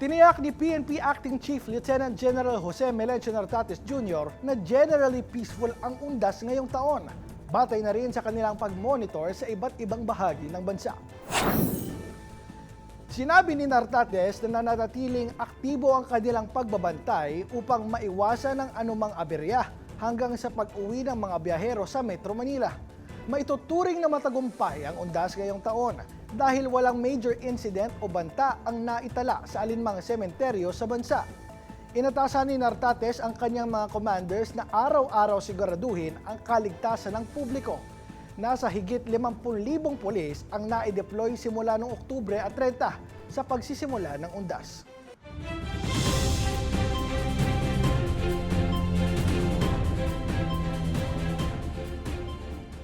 Tiniyak ni PNP Acting Chief Lieutenant General Jose Melencio Nartates Jr. na generally peaceful ang undas ngayong taon. Batay na rin sa kanilang pag-monitor sa iba't ibang bahagi ng bansa. Sinabi ni Nartates na nananatiling aktibo ang kanilang pagbabantay upang maiwasan ang anumang aberya hanggang sa pag-uwi ng mga biyahero sa Metro Manila. Maituturing na matagumpay ang undas ngayong taon dahil walang major incident o banta ang naitala sa alinmang sementeryo sa bansa. Inatasan ni Nartates ang kanyang mga commanders na araw-araw siguraduhin ang kaligtasan ng publiko. Nasa higit 50,000 pulis ang nai-deploy simula noong Oktubre at 30 sa pagsisimula ng undas.